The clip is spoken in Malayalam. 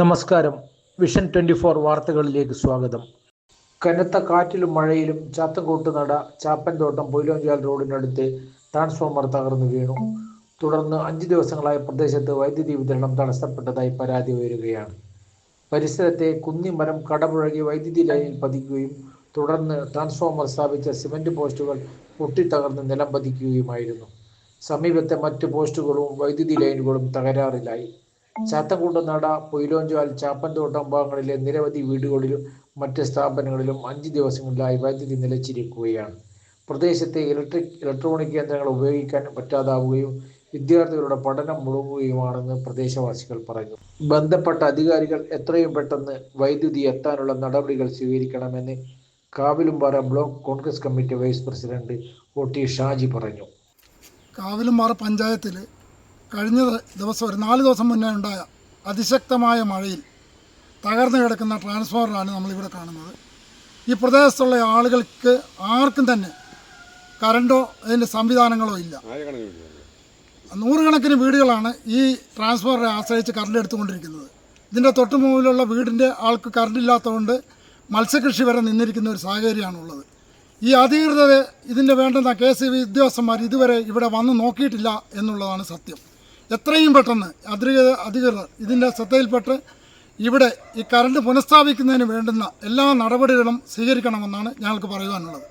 നമസ്കാരം. വിഷൻ ട്വന്റി ഫോർ വാർത്തകളിലേക്ക് സ്വാഗതം. കനത്ത കാറ്റിലും മഴയിലും ചാത്തൻകോട്ട് നട ചാപ്പൻതോട്ടം പൊയിലോഞ്ചാൽ റോഡിനടുത്ത് ട്രാൻസ്ഫോമർ തകർന്നു വീണു. തുടർന്ന് അഞ്ച് ദിവസങ്ങളായ പ്രദേശത്ത് വൈദ്യുതി വിതരണം തടസ്സപ്പെട്ടതായി പരാതി ഉയരുകയാണ്. പരിസരത്തെ കുന്നിമരം കടപുഴകി വൈദ്യുതി ലൈനിൽ പതിക്കുകയും തുടർന്ന് ട്രാൻസ്ഫോമർ സ്ഥാപിച്ച സിമന്റ് പോസ്റ്റുകൾ പൊട്ടിത്തകർന്ന് നിലം പതിക്കുകയുമായിരുന്നു. സമീപത്തെ മറ്റ് പോസ്റ്റുകളും വൈദ്യുതി ലൈനുകളും തകരാറിലായി. ചാത്തൻകുണ്ട് നട പൊയിലോഞ്ചാൽ ചാപ്പൻതോട്ടം ഭാഗങ്ങളിലെ നിരവധി വീടുകളിലും മറ്റ് സ്ഥാപനങ്ങളിലും അഞ്ച് ദിവസങ്ങളിലായി വൈദ്യുതി നിലച്ചിരിക്കുകയാണ്. പ്രദേശത്തെ ഇലക്ട്രിക് ഇലക്ട്രോണിക് യന്ത്രങ്ങൾ ഉപയോഗിക്കാൻ പറ്റാതാവുകയും വിദ്യാർത്ഥികളുടെ പഠനം മുടങ്ങുകയുമാണെന്ന് പ്രദേശവാസികൾ പറഞ്ഞു ബന്ധപ്പെട്ട അധികാരികൾ എത്രയും പെട്ടെന്ന് വൈദ്യുതി എത്താനുള്ള നടപടികൾ സ്വീകരിക്കണമെന്ന് Kavilumpara block Congress committee vice president O T Shaji പറഞ്ഞു. കാവിലുംപാറ പഞ്ചായത്തിൽ കഴിഞ്ഞ ദിവസം ഒരു നാല് ദിവസം മുന്നേ ഉണ്ടായ അതിശക്തമായ മഴയിൽ തകർന്നു കിടക്കുന്ന ട്രാൻസ്ഫോമറാണ് നമ്മളിവിടെ കാണുന്നത്. ഈ പ്രദേശത്തുള്ള ആളുകൾക്ക് ആർക്കും തന്നെ കറണ്ടോ അതിന്റെ സംവിധാനങ്ങളോ ഇല്ല. നൂറുകണക്കിന് വീടുകളാണ് ഈ ട്രാൻസ്ഫോമറെ ആശ്രയിച്ച് കറണ്ട് എടുത്തുകൊണ്ടിരിക്കുന്നത്. ഇതിന്റെ തൊട്ട് മുമ്പിലുള്ള വീടിന്റെ ആൾക്ക് കറണ്ട് ഇല്ലാത്തതുകൊണ്ട് മത്സ്യകൃഷി വരെ നിന്നിരിക്കുന്ന ഒരു സാഹചര്യമാണുള്ളത്. ഈ അധികൃതരെ ഇതിന്റെ വേണ്ടുന്ന കെ സി ബി ഉദ്യോഗസ്ഥന്മാർ ഇതുവരെ ഇവിടെ വന്ന് നോക്കിയിട്ടില്ല എന്നുള്ളതാണ് സത്യം. എത്രയും പെട്ടെന്ന് അധികൃത അധികൃതർ ഇതിന്റെ ശ്രദ്ധയിൽപ്പെട്ട് ഇവിടെ ഈ കറണ്ട് പുനഃസ്ഥാപിക്കുന്നതിന് വേണ്ടുന്ന എല്ലാ നടപടികളും സ്വീകരിക്കണമെന്നാണ് ഞങ്ങൾക്ക് പറയുവാനുള്ളത്.